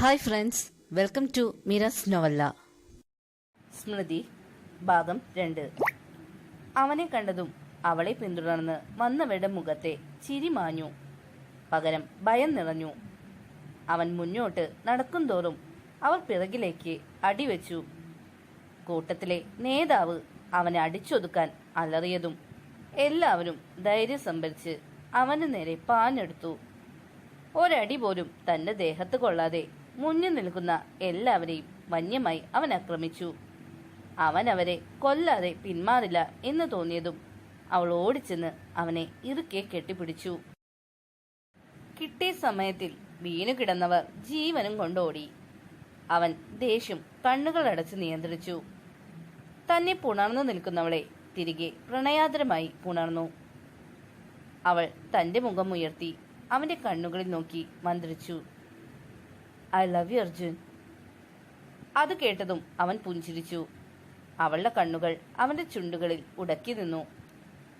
Hi friends welcome to മിറസ് novella Smriti ഭാഗം രണ്ട്. അവനെ കണ്ടതും അവളെ പിന്തുടർന്ന് വന്നവരുടെ മുഖത്തെ ചിരി മാഞ്ഞു. പകരം ഭയം നിറഞ്ഞു. അവൻ മുന്നോട്ട് നടക്കും തോറും അവർ പിറകിലേക്ക് അടിവെച്ചു. കൂട്ടത്തിലെ നേതാവ് അവനെ അടിച്ചൊതുക്കാൻ അലറിയതും എല്ലാവരും ധൈര്യം സംഭരിച്ച് അവന് നേരെ പാഞ്ഞെടുത്തു. ഒരടി പോലും തന്റെ ദേഹത്ത് കൊള്ളാതെ മുന്നിൽ നിൽക്കുന്ന എല്ലാവരെയും വന്യമായി അവൻ ആക്രമിച്ചു. അവൻ അവരെ കൊല്ലാതെ പിന്മാറില്ല എന്ന് തോന്നിയതും അവൾ ഓടിച്ചെന്ന് അവനെ ഇറുക്കെ കെട്ടിപ്പിടിച്ചു. കിട്ടിയ സമയത്തിൽ വീണു കിടന്നവർ ജീവനും കൊണ്ടോടി. അവൻ ദേഷ്യം കണ്ണുകളടച്ച് നിയന്ത്രിച്ചു. തന്നെ പുണർന്നു നിൽക്കുന്നവളെ തിരികെ പ്രണയാതരമായി പുണർന്നു. അവൾ തന്റെ മുഖം ഉയർത്തി അവന്റെ കണ്ണുകളിൽ നോക്കി മന്ത്രിച്ചു. I love you Arjun. അത് കേട്ടതും അവൻ പുഞ്ചിരിച്ചു. അവളുടെ കണ്ണുകൾ അവന്റെ ചുണ്ടുകളിൽ ഉടക്കി നിന്നു.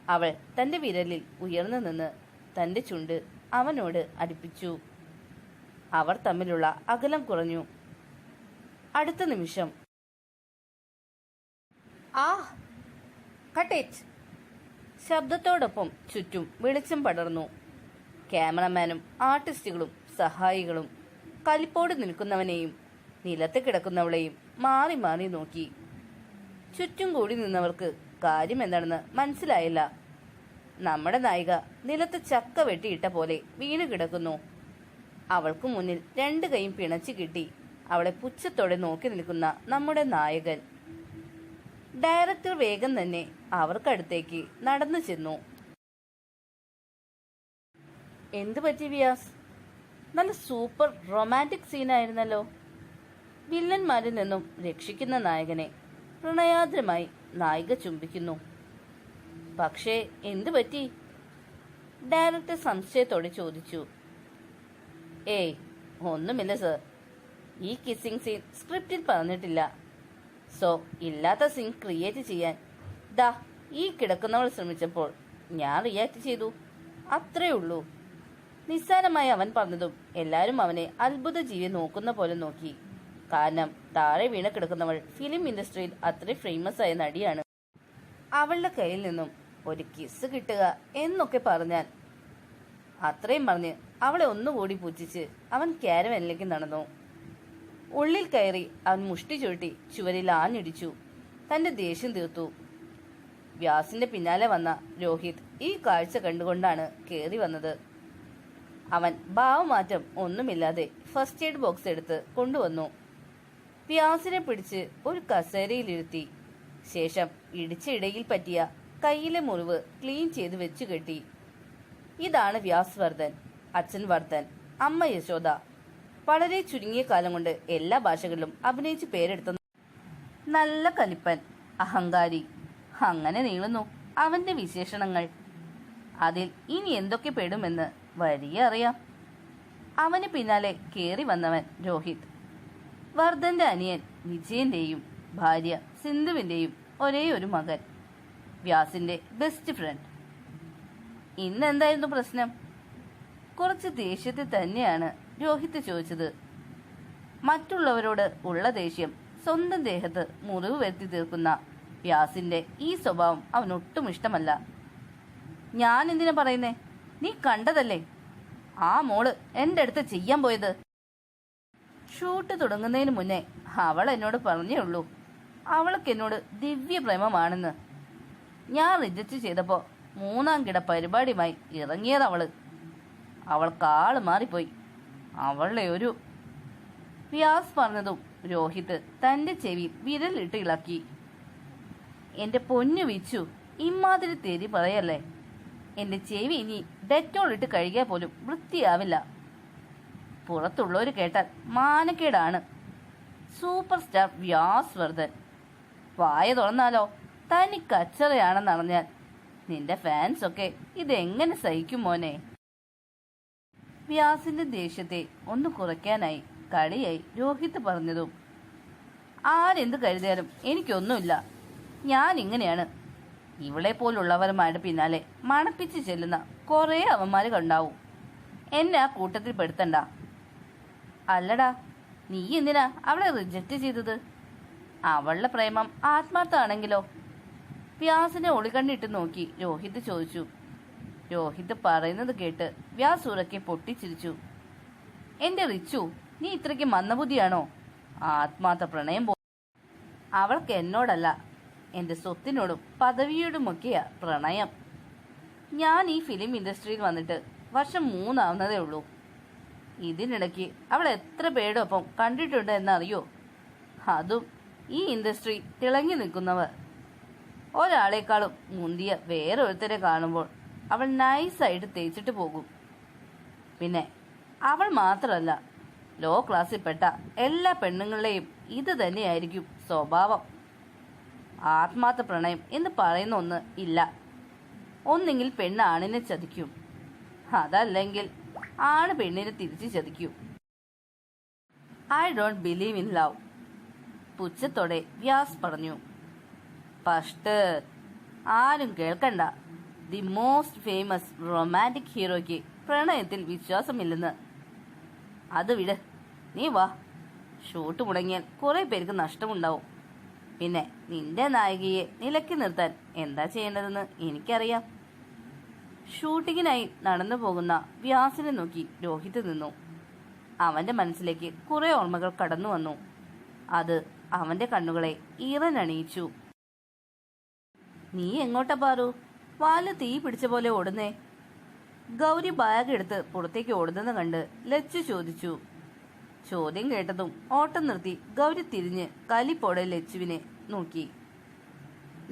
അവൾ തന്റെ വിരലിൽ ഉയർന്നു നിന്ന് തന്റെ ചുണ്ട് അവനോട് അടുപ്പിച്ചു. അവർ തമ്മിലുള്ള അകലം കുറഞ്ഞു. അടുത്ത നിമിഷം. ആ കട്ടേറ്റ് ശബ്ദത്തോടൊപ്പം ചുറ്റും വെളിച്ചം പടർന്നു. ക്യാമറമാനും ആർട്ടിസ്റ്റുകളും സഹായികളും കലിപ്പോട് നിൽക്കുന്നവനെയും നിലത്ത് കിടക്കുന്നവളെയും മാറി മാറി നോക്കി. ചുറ്റും കൂടി നിന്നവർക്ക് കാര്യം എന്താണെന്ന് മനസ്സിലായില്ല. നമ്മുടെ നായിക നിലത്ത് ചക്ക വെട്ടിയിട്ട പോലെ വീണു കിടക്കുന്നു. അവൾക്ക് മുന്നിൽ രണ്ട് കൈയും പിണച്ചു കിട്ടി അവളെ പുച്ഛത്തോടെ നോക്കി നിൽക്കുന്ന നമ്മുടെ നായകൻ. ഡയറക്ടർ വേഗം തന്നെ അവർക്കടുത്തേക്ക് നടന്നു ചെന്നു. എന്തു പറ്റി വ്യാസ്? നല്ല സൂപ്പർ റൊമാന്റിക് സീനായിരുന്നല്ലോ. വില്ലന്മാരിൽ നിന്നും രക്ഷിക്കുന്ന നായകനെ പ്രണയാദ്രമായി നായിക ചുംബിക്കുന്നു. പക്ഷേ എന്തു പറ്റി? ഡയറക്ടർ സംശയത്തോടെ ചോദിച്ചു. ഏയ് ഒന്നുമില്ല സർ. ഈ കിസ്സിംഗ് സീൻ സ്ക്രിപ്റ്റിൽ പറഞ്ഞിട്ടില്ല. സോ ഇല്ലാത്ത സീൻ ക്രിയേറ്റ് ചെയ്യാൻ. ദാ ഈ കിടക്കുന്നവൾ ശ്രമിച്ചപ്പോൾ ഞാൻ റിയാക്ട് ചെയ്തു. അത്രേ ഉള്ളൂ. നിസ്സാരമായി അവൻ പറഞ്ഞതും എല്ലാവരും അവനെ അത്ഭുത ജീവി നോക്കുന്ന പോലെ നോക്കി. കാരണം താഴെ വീണ കിടക്കുന്നവൾ ഫിലിം ഇൻഡസ്ട്രിയിൽ അത്ര ഫേമസ് ആയ നടിയാണ്. അവളുടെ കയ്യിൽ നിന്നും ഒരു കിസ് കിട്ടുക എന്നൊക്കെ പറഞ്ഞാൽ അത്രയും പറഞ്ഞ് അവളെ ഒന്നുകൂടി പൂജിച്ച് അവൻ ക്യാരവനിലേക്ക് നടന്നു. ഉള്ളിൽ കയറി അവൻ മുഷ്ടി ചുരുട്ടി ചുവരിൽ ആഞ്ഞിടിച്ചു. തന്റെ ദേഷ്യം തീർത്തു. വ്യാസിന്റെ പിന്നാലെ വന്ന രോഹിത് ഈ കാഴ്ച കണ്ടുകൊണ്ടാണ് കയറി വന്നത്. അവൻ ഭാവമാറ്റം ഒന്നുമില്ലാതെ ഫസ്റ്റ് എയ്ഡ് ബോക്സ് എടുത്ത് കൊണ്ടുവന്നു. വ്യാസിനെ പിടിച്ച് ഒരു കസേരയിലിരുത്തി. ശേഷം ഇടിച്ച ഇടയിൽ പറ്റിയ കയ്യിലെ മുറിവ് ക്ലീൻ ചെയ്ത് വെച്ചു കെട്ടി ഇതാണ് വ്യാസ് വർദ്ധൻ അച്ഛൻ വർദ്ധൻ അമ്മ യശോദ. വളരെ ചുരുങ്ങിയ കാലം കൊണ്ട് എല്ലാ ഭാഷകളിലും അഭിനയിച്ച് പേരെടുത്ത നല്ല കലിപ്പൻ അഹങ്കാരി. അങ്ങനെ നീളുന്നു അവന്റെ വിശേഷണങ്ങൾ. അതിൽ ഇനി എന്തൊക്കെ പെടുമെന്ന് വഴിയെ അറിയാം അവന് പിന്നാലെ കേറി വന്നവൻ രോഹിത്. വർദ്ധന്റെ അനിയൻ വിജയന്റെയും ഭാര്യ സിന്ധുവിന്റെയും ഒരേ ഒരു മകൻ വ്യാസിന്റെ ബെസ്റ്റ് ഫ്രണ്ട് ഇന്ന് എന്തായിരുന്നു പ്രശ്നം? കുറച്ച് ദേഷ്യത്തിൽ തന്നെയാണ് രോഹിത് ചോദിച്ചത്. മറ്റുള്ളവരോട് ഉള്ള ദേഷ്യം സ്വന്തം ദേഹത്ത് മുറിവ് വരുത്തി തീർക്കുന്ന വ്യാസിന്റെ ഈ സ്വഭാവം അവനൊട്ടും ഇഷ്ടമല്ല. ഞാൻ എന്തിനാ പറയുന്നേ? നീ കണ്ടതല്ലേ? ആ മോൾ എന്റെ അടുത്ത് ചെയ്യാൻ പോയത്. ഷൂട്ട് തുടങ്ങുന്നതിന് മുന്നേ അവൾ എന്നോട് പറഞ്ഞേ ഉള്ളൂ. അവൾക്ക് എന്നോട് ദിവ്യ പ്രേമമാണെന്ന് ഞാൻ റിജക്റ്റ് ചെയ്തപ്പോൾ മൂന്നാം കിട പരിപാടിയുമായി ഇറങ്ങിയത് അവൾ. അവൾക്ക് ആൾ മാറിപ്പോയി. അവളുടെ ഒരു വ്യാസ് പറഞ്ഞതും രോഹിത് തന്റെ ചെവി വിരലിട്ട് ഇളക്കി. എന്റെ പൊന്നു വിച്ചു ഇമാതിരി തെരി പറയല്ലേ? എന്റെ ചെവി ഇനി ഡെറ്റോൾ ഇട്ട് കഴുകിയാൽ പോലും വൃത്തിയാവില്ല. പുറത്തുള്ളവർ കേട്ടാൽ മാനക്കേടാണ്. Super star Vyas Vardhan. വായ തുറന്നാലോ? തനി കച്ചറയാണെന്നറിഞ്ഞാൽ നിന്റെ ഫാൻസ് ഒക്കെ ഇതെങ്ങനെ സഹിക്കും മോനെ? വ്യാസിന്റെ ദേഷ്യത്തെ ഒന്ന് കുറയ്ക്കാനായി കളിയായി രോഹിത് പറഞ്ഞതും. ആരെന്ത് കരുതിയാലും എനിക്കൊന്നുമില്ല. ഞാൻ ഇങ്ങനെയാണ് ഇവളെ പോലുള്ളവരുമായിട്ട് പിന്നാലെ മണപ്പിച്ച് ചെല്ലുന്ന കുറേ അവന്മാര് കണ്ടാവും. എന്നെ ആ കൂട്ടത്തിൽ പെടുത്തണ്ട. അല്ലടാ നീ എന്തിനാ അവളെ റിജക്റ്റ് ചെയ്തത്? അവളുടെ പ്രേമം ആത്മാർത്ഥമാണെങ്കിലോ? വ്യാസിനെ ഒളികണ്ണിട്ട് നോക്കി രോഹിത് ചോദിച്ചു. രോഹിത് പറയുന്നത് കേട്ട് വ്യാസ് ഉറക്കെ പൊട്ടിച്ചിരിച്ചു. എന്റെ റിച്ചു നീ ഇത്രയ്ക്ക് മന്ദബുദ്ധിയാണോ? ആത്മാർത്ഥ പ്രണയം പോ അവൾക്ക് എന്നോടല്ല എന്റെ സ്വത്തിനോടും പദവിയോടുമൊക്കെയാ പ്രണയം. ഞാൻ ഈ ഫിലിം ഇൻഡസ്ട്രിയിൽ വന്നിട്ട് വർഷം മൂന്നാവുന്നതേ ഉള്ളൂ. ഇതിനിടയ്ക്ക് അവൾ എത്ര പേടൊപ്പം കണ്ടിട്ടുണ്ട് എന്നറിയോ? അതും ഈ ഇൻഡസ്ട്രി തിളങ്ങി നിൽക്കുന്നവർ. ഒരാളെക്കാളും മുന്തിയ വേറൊരുത്തരെ കാണുമ്പോൾ അവൾ നൈസായിട്ട് തേച്ചിട്ട് പോകും. പിന്നെ അവൾ മാത്രമല്ല ലോ ക്ലാസ്സിൽപ്പെട്ട എല്ലാ പെണ്ണുങ്ങളുടെയും ഇത് തന്നെയായിരിക്കും സ്വഭാവം. ആത്മാർത്ഥ പ്രണയം എന്ന് പറയുന്ന ഒന്ന് ഇല്ല. ഒന്നെങ്കിൽ പെണ്ണ് ആണിനെ ചതിക്കും. അതല്ലെങ്കിൽ ആണ് പെണ്ണിനെ തിരിച്ച് ചതിക്കും. I don't believe in love. പുച്ഛത്തോടെ വ്യാസ് പറഞ്ഞു. ഫസ്റ്റ് ആരും കേൾക്കണ്ട. ദി മോസ്റ്റ് ഫേമസ് റൊമാന്റിക് ഹീറോയ്ക്ക് പ്രണയത്തിൽ വിശ്വാസമില്ലെന്ന്. അത് വിട്. നീ വാ. ഷൂട്ട് മുടങ്ങിയാൽ കുറേ പേർക്ക് നഷ്ടമുണ്ടാവും. പിന്നെ നിന്റെ നായികയെ നിലക്കി നിർത്താൻ എന്താ ചെയ്യേണ്ടതെന്ന് എനിക്കറിയാം. ഷൂട്ടിങ്ങിനായി നടന്നു പോകുന്ന വ്യാസിനെ നോക്കി രോഹിത് നിന്നു. അവന്റെ മനസ്സിലേക്ക് കുറെ ഓർമ്മകൾ കടന്നു വന്നു. അത് അവന്റെ കണ്ണുകളെ ഈറനണിയിച്ചു നീ എങ്ങോട്ടാ പാറു? വാൽ തീ പിടിച്ച പോലെ ഓടുന്നേ. ഗൗരി ബാഗ് എടുത്ത് പുറത്തേക്ക് ഓടുന്നത് കണ്ട് ലച്ചു ചോദിച്ചു. ചോദ്യം കേട്ടതും ഓട്ടം നിർത്തി ഗൗരി തിരിഞ്ഞ് കലിപ്പോടെ ലച്ചുവിനെ നോക്കി.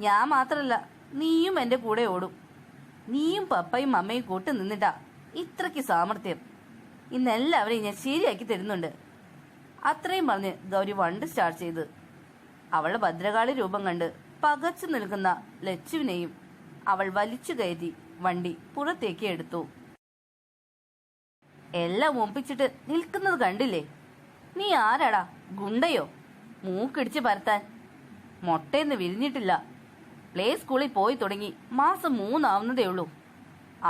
ഞാൻ മാത്രല്ല നീയും എന്റെ കൂടെ ഓടും. നീയും പപ്പയും അമ്മയും കൂട്ട് നിന്നിട്ടാ ഇത്രയ്ക്ക് സാമർഥ്യം. ഇന്നെല്ലാവരെയും ഞാൻ ശരിയാക്കി തരുന്നുണ്ട്. അത്രയും പറഞ്ഞ് ഗൗരി വണ്ട് സ്റ്റാർട്ട് ചെയ്ത്. അവളുടെ ഭദ്രകാളി രൂപം കണ്ട് പകച്ചു നിൽക്കുന്ന ലച്ചുവിനെയും അവൾ വലിച്ചു കയറ്റി വണ്ടി പുറത്തേക്ക് എടുത്തു. എല്ലാം ഒമ്പിച്ചിട്ട് നിൽക്കുന്നത് കണ്ടില്ലേ? നീ ആരാടാ? ഗുണ്ടയോ? മൂക്കിടിച്ച് പരത്താൻ. മൊട്ടയെന്ന് വിരിഞ്ഞിട്ടില്ല. പ്ലേ സ്കൂളിൽ പോയി തുടങ്ങി. മാസം മൂന്നാവുന്നതേ ഉള്ളൂ.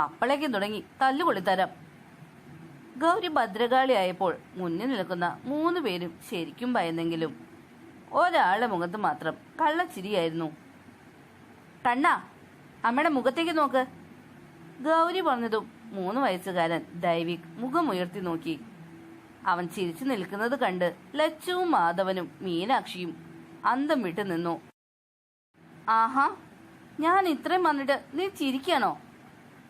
അപ്പോഴേക്കും തുടങ്ങി തല്ലുകൊള്ളിത്തരാം. ഗൗരി ഭദ്രകാളിയായപ്പോൾ മുന്നിൽ നിൽക്കുന്ന മൂന്ന് പേരും ശരിക്കും ഭയന്നെങ്കിലും. ഒരാളുടെ മുഖത്ത് മാത്രം കള്ളച്ചിരിയായിരുന്നു. കണ്ണ അമ്മയുടെ മുഖത്തേക്ക് നോക്ക്. ഗൗരി പറഞ്ഞതും മൂന്ന് വയസ്സുകാരൻ ദൈവിക് മുഖമുയർത്തി നോക്കി. അവൻ ചിരിച്ചു നിൽക്കുന്നത് കണ്ട് ലച്ചുവും മാധവനും മീനാക്ഷിയും അന്തം വിട്ടു നിന്നു. ആഹാ ഞാൻ ഇത്രയും വന്നിട്ട് നീ ചിരിക്കാണോ?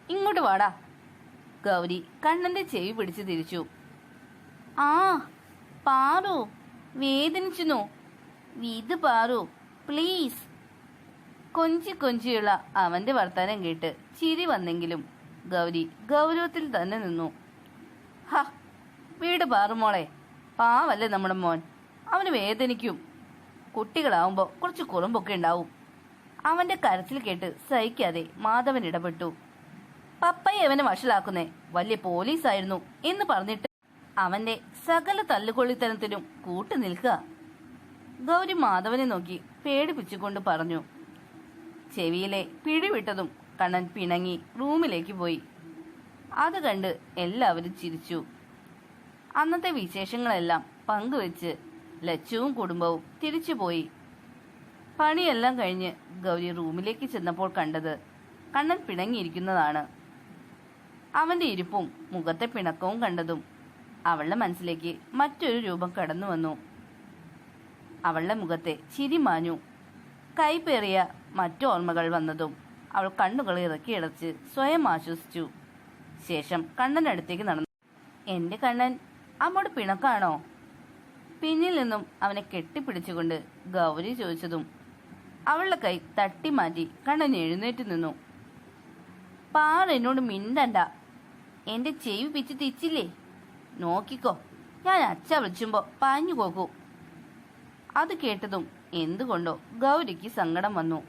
ഇങ്ങോട്ട് വാടാ. ഗൗരി കണ്ണന്റെ ചെവി പിടിച്ചു തിരിച്ചു. ആ പാറു വേദനിച്ചുനോ വീത് പാറു പ്ലീസ്. കൊഞ്ചി കൊഞ്ചിയുള്ള അവന്റെ വർത്തമാനം കേട്ട് ചിരി വന്നെങ്കിലും ഗൗരി ഗൗരവത്തിൽ തന്നെ നിന്നു. ഹ വീട് പാറുമോളെ പാവല്ലേ നമ്മുടെ മോൻ. അവന് വേദനിക്കും. കുട്ടികളാവുമ്പോൾ കുറച്ച് കുറുമ്പൊക്കെ ഉണ്ടാവും. അവന്റെ കരച്ചിൽ കേട്ട് സഹിക്കാതെ മാധവൻ ഇടപെട്ടു. പപ്പയെ അവനെ വഷളാക്കുന്നേ. വലിയ പോലീസായിരുന്നു എന്ന് പറഞ്ഞിട്ട് അവന്റെ സകല തല്ലുകൊള്ളിത്തനത്തിനും കൂട്ടു നിൽക്കുക. ഗൗരി മാധവനെ നോക്കി പേടിപ്പിച്ചുകൊണ്ട് പറഞ്ഞു. ചെവിയിലെ പിടിവിട്ടതും കണ്ണൻ പിണങ്ങി റൂമിലേക്ക് പോയി. അത് കണ്ട് എല്ലാവരും ചിരിച്ചു. അന്നത്തെ വിശേഷങ്ങളെല്ലാം പങ്കുവെച്ച് ലച്ചുവും കുടുംബവും തിരിച്ചുപോയി. പണിയെല്ലാം കഴിഞ്ഞ് ഗൗരി റൂമിലേക്ക് ചെന്നപ്പോൾ കണ്ടത് കണ്ണൻ പിണങ്ങിയിരിക്കുന്നതാണ്. അവന്റെ ഇരിപ്പും മുഖത്തെ പിണക്കവും കണ്ടതും അവളുടെ മനസ്സിലേക്ക് മറ്റൊരു രൂപം കടന്നു വന്നു. അവളുടെ മുഖത്തെ ചിരി മാഞ്ഞു. കൈപ്പേറിയ മറ്റു ഓർമ്മകൾ വന്നതും അവൾ കണ്ണുകൾ ഇറക്കിയടച്ച് സ്വയം ആശ്വസിച്ചു. ശേഷം കണ്ണനടുത്തേക്ക് നടന്നു. എന്റെ കണ്ണൻ അമ്മോട് പിണക്കാണോ? പിന്നിൽ നിന്നും അവനെ കെട്ടിപ്പിടിച്ചുകൊണ്ട് ഗൗരി ചോദിച്ചതും അവളുടെ കൈ തട്ടി മാറ്റി കണ്ണൻ എഴുന്നേറ്റ് നിന്നു. പാറ എന്നോട് മിണ്ടണ്ട. എന്റെ ചെവി പിച്ച് തിച്ചില്ലേ നോക്കിക്കോ. ഞാൻ അച്ഛ വിളിച്ചുമ്പോ പാഞ്ഞു പോകൂ. അത് കേട്ടതും എന്തുകൊണ്ടോ ഗൗരിക്ക് സങ്കടം വന്നു.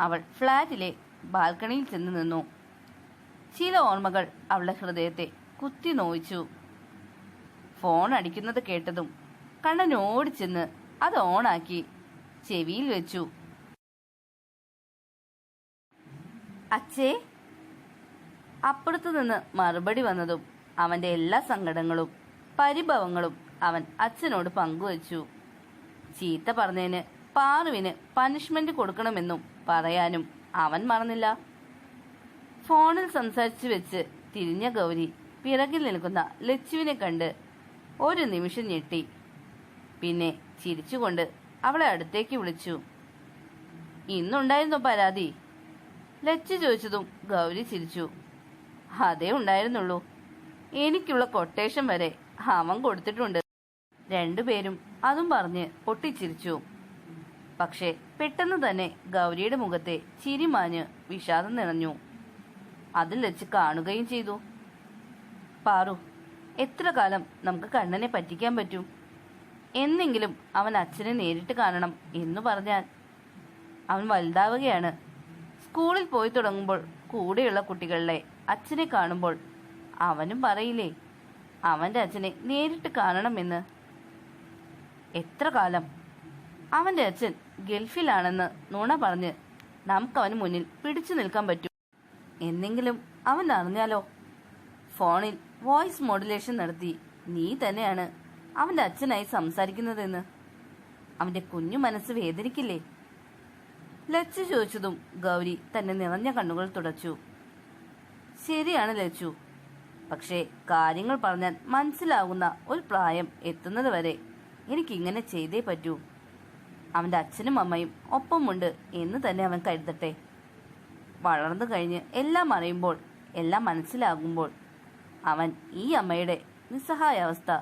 അവൾ ഫ്ലാറ്റിലെ ബാൽക്കണിയിൽ ചെന്ന് നിന്നു. ചില ഓർമ്മകൾ അവളുടെ ഹൃദയത്തെ കുത്തി നോയിച്ചു ഫോൺ അടിക്കുന്നത് കേട്ടതും കണ്ണൻ ഓടിച്ചെന്ന് അത് ഓണാക്കി ചെവിയിൽ വെച്ചു. അച്ഛേ അപ്പുറത്തു നിന്ന് മറുപടി വന്നതും അവന്റെ എല്ലാ സങ്കടങ്ങളും പരിഭവങ്ങളും അവൻ അച്ഛനോട് പങ്കുവച്ചു. ചീത്ത പറഞ്ഞതിന് പാറുവിന് പനിഷ്മെന്റ് കൊടുക്കണമെന്നും പറയാനും അവൻ മറന്നില്ല. ഫോണിൽ സംസാരിച്ചു വെച്ച് തിരിഞ്ഞ ഗൗരി പിറകിൽ നിൽക്കുന്ന ലച്ചുവിനെ കണ്ട് ഒരു നിമിഷം ഞെട്ടി. പിന്നെ ചിരിച്ചുകൊണ്ട് അവളെ അടുത്തേക്ക് വിളിച്ചു. ഇന്നുണ്ടായിരുന്നോ പരാതി? ലച്ച് ചോദിച്ചതും ഗൗരി ചിരിച്ചു. അതേ ഉണ്ടായിരുന്നുള്ളൂ. എനിക്കുള്ള കൊട്ടേഷൻ വരെ അവൻ കൊടുത്തിട്ടുണ്ട്. രണ്ടുപേരും അതും പറഞ്ഞ് പൊട്ടിച്ചിരിച്ചു. പക്ഷേ പെട്ടെന്ന് തന്നെ ഗൗരിയുടെ മുഖത്തെ ചിരി മാഞ്ഞ് വിഷാദം നിറഞ്ഞു. അതിൽ വെച്ച് കാണുകയും ചെയ്തു. പാറു എത്ര കാലം നമുക്ക് കണ്ണനെ പറ്റിക്കാൻ പറ്റും? എന്നെങ്കിലും അവൻ അച്ഛനെ നേരിട്ട് കാണണം എന്ന് പറഞ്ഞാൽ അവൻ വലുതാവുകയാണ്. സ്കൂളിൽ പോയി തുടങ്ങുമ്പോൾ കൂടെയുള്ള കുട്ടികളിലെ അച്ഛനെ കാണുമ്പോൾ അവനും പറയില്ലേ അവന്റെ അച്ഛനെ നേരിട്ട് കാണണമെന്ന്? എത്ര കാലം? അവന്റെ അച്ഛൻ ഗൾഫിലാണെന്ന് നുണ പറഞ്ഞ് നമുക്കവന് മുന്നിൽ പിടിച്ചു നിൽക്കാൻ പറ്റും. എന്നെങ്കിലും അവൻ അറിഞ്ഞാലോ ഫോണിൽ വോയിസ് മോഡുലേഷൻ നടത്തി. നീ തന്നെയാണ് അവന്റെ അച്ഛനായി സംസാരിക്കുന്നതെന്ന്. അവന്റെ കുഞ്ഞു മനസ്സ് വേദനിക്കില്ലേ? ലച്ചു ചോദിച്ചതും ഗൗരി തന്നെ നിറഞ്ഞ കണ്ണുകൾ തുടച്ചു. ശരിയാണ് ലച്ചു. പക്ഷേ കാര്യങ്ങൾ പറഞ്ഞാൽ മനസ്സിലാകുന്ന ഒരു പ്രായം എത്തുന്നത് വരെ എനിക്കിങ്ങനെ ചെയ്തേ പറ്റൂ. അവന്റെ അച്ഛനും അമ്മയും ഒപ്പമുണ്ട് എന്ന് തന്നെ അവൻ കരുതട്ടെ. വളർന്നു കഴിഞ്ഞ് എല്ലാം അറിയുമ്പോൾ എല്ലാം മനസ്സിലാകുമ്പോൾ അവൻ ഈ അമ്മയുടെ നിസ്സഹായാവസ്ഥ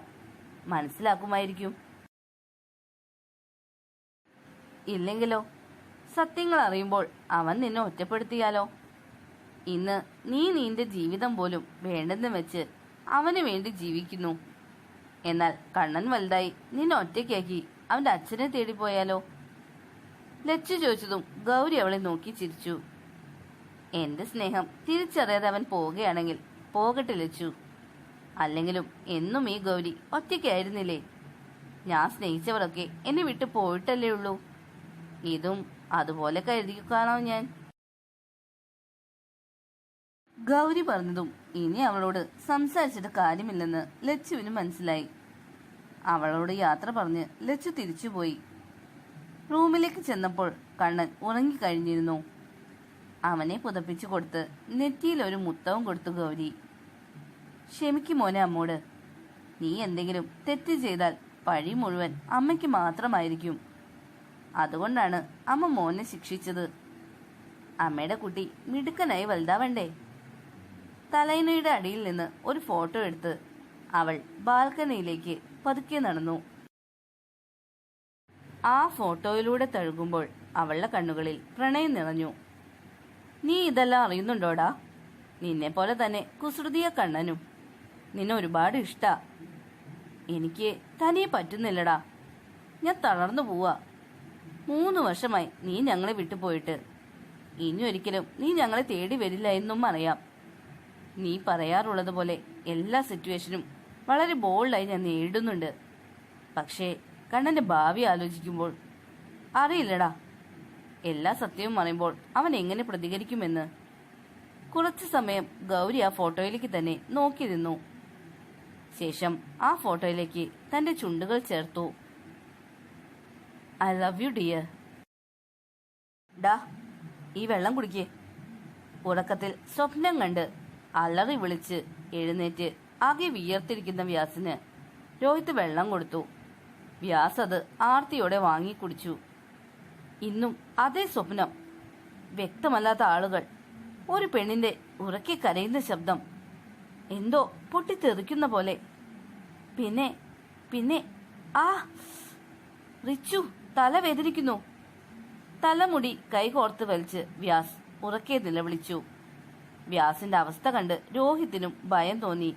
മനസ്സിലാക്കുമായിരിക്കും. ഇല്ലെങ്കിലോ? സത്യങ്ങൾ അറിയുമ്പോൾ അവൻ നിന്നെ ഒറ്റപ്പെടുത്തിയാലോ? ഇന്ന് നീ നിന്റെ ജീവിതം പോലും വേണ്ടെന്ന് വെച്ച് അവന് വേണ്ടി ജീവിക്കുന്നു. എന്നാൽ കണ്ണൻ വലുതായി നിന്നെ ഒറ്റയ്ക്കാക്കി അവന്റെ അച്ഛനെ തേടിപ്പോയാലോ? ലച്ചു ചോദിച്ചതും ഗൗരി അവളെ നോക്കി ചിരിച്ചു. എന്റെ സ്നേഹം തിരിച്ചറിയാതെ അവൻ പോവുകയാണെങ്കിൽ പോകട്ടെ ലച്ചു അല്ലെങ്കിലും എന്നും ഈ ഗൗരി ഒറ്റയ്ക്കായിരുന്നില്ലേ? ഞാൻ സ്നേഹിച്ചവരൊക്കെ എന്നെ വിട്ടു പോയിട്ടല്ലേ ഉള്ളൂ. ഇതും അതുപോലെ കരുതിക്കാണോ ഞാൻ? ഗൗരി പറഞ്ഞതും ഇനി അവളോട് സംസാരിച്ചിട്ട് കാര്യമില്ലെന്ന് ലച്ചുവിന് മനസ്സിലായി. അവളോട് യാത്ര പറഞ്ഞ് ലച്ചു തിരിച്ചുപോയി. റൂമിലേക്ക് ചെന്നപ്പോൾ കണ്ണൻ ഉറങ്ങിക്കഴിഞ്ഞിരുന്നു. അവനെ പുതപ്പിച്ചു കൊടുത്ത് നെറ്റിയിൽ ഒരു മുത്തവും കൊടുത്തു ഗൗരി. ക്ഷമിക്കും മോനെ അമ്മോട്. നീ എന്തെങ്കിലും തെറ്റ് ചെയ്താൽ പഴി മുഴുവൻ അമ്മയ്ക്ക് മാത്രമായിരിക്കും. അതുകൊണ്ടാണ് അമ്മ മോനെ ശിക്ഷിച്ചത്. അമ്മയുടെ കുട്ടി മിടുക്കനായി വലുതാവണ്ടേ? തലയിനയുടെ അടിയിൽ നിന്ന് ഒരു ഫോട്ടോ എടുത്ത് അവൾ ബാൽക്കണിയിലേക്ക് പതുക്കെ നടന്നു. ആ ഫോട്ടോയിലൂടെ തഴുകുമ്പോൾ അവളുടെ കണ്ണുകളിൽ പ്രണയം നിറഞ്ഞു. നീ ഇതെല്ലാം അറിയുന്നുണ്ടോടാ? നിന്നെ പോലെ തന്നെ കുസൃതിയ കണ്ണനും നിന്നെ ഒരുപാട് ഇഷ്ടാ. എനിക്ക് തനിയെ പറ്റുന്നില്ലടാ. ഞാൻ തളർന്നു പോവാ. മൂന്ന് വർഷമായി നീ ഞങ്ങളെ വിട്ടുപോയിട്ട് ഇനി ഒരിക്കലും നീ ഞങ്ങളെ തേടി വരില്ല എന്നും അറിയാം നീ പറയാറുള്ളത് പോലെ എല്ലാ സിറ്റുവേഷനും വളരെ ബോൾഡായി ഞാൻ നേരിടുന്നുണ്ട്. പക്ഷേ കണ്ണന്റെ ഭാവി ആലോചിക്കുമ്പോൾ അറിയില്ലടാ. എല്ലാ സത്യവും അറിയുമ്പോൾ അവൻ എങ്ങനെ പ്രതികരിക്കുമെന്ന്. കുറച്ചു സമയം ഗൗരി ആ ഫോട്ടോയിലേക്ക് തന്നെ നോക്കിയിരുന്നു. ശേഷം ആ ഫോട്ടോയിലേക്ക് തന്റെ ചുണ്ടുകൾ ചേർത്തു. I love you dear. ഡാ ഈ വെള്ളം കുടിക്കേ. ഉറക്കത്തിൽ സ്വപ്നം കണ്ട് അലറി വിളിച്ച് എഴുന്നേറ്റ് ആകെ വിയർത്തിരിക്കുന്ന വ്യാസിന് രോഹിത് വെള്ളം കൊടുത്തു. വ്യാസ് അത് ആർത്തിയോടെ വാങ്ങി കുടിച്ചു. ഇന്നും അതേ സ്വപ്നം വ്യക്തമല്ലാത്ത ആളുകൾ. ഒരു പെണ്ണിന്റെ ഉറക്കി കരയുന്ന ശബ്ദം എന്തോ പൊട്ടിത്തെറിക്കുന്ന പോലെ. പിന്നെ പിന്നെ ആ റിച്ചു തല വേദനിക്കുന്നു. തലമുടി കൈകോർത്ത് വലിച്ച് വ്യാസ് ഉറക്കെ നിലവിളിച്ചു. വ്യാസിന്റെ അവസ്ഥ കണ്ട് രോഹിത്തിനും ഭയം തോന്നി.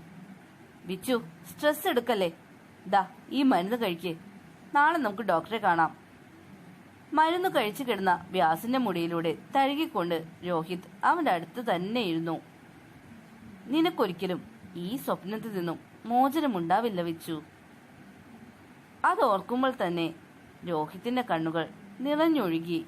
വിച്ചു സ്ട്രെസ് എടുക്കല്ലേ? ദാ ഈ മരുന്ന് കഴിക്കേ. നാളെ നമുക്ക് ഡോക്ടറെ കാണാം. മരുന്ന് കഴിച്ചു കിടന്ന വ്യാസിന്റെ മുടിയിലൂടെ തഴുകിക്കൊണ്ട് രോഹിത് അവന്റെ അടുത്ത് തന്നെ ഇരുന്നു നിനക്കൊരിക്കലും ഈ സ്വപ്നത്തിൽ നിന്നും മോചനമുണ്ടാവില്ല വെച്ചു. അതോർക്കുമ്പോൾ തന്നെ രോഹിത്തിന്റെ കണ്ണുകൾ നിറഞ്ഞൊഴുകി.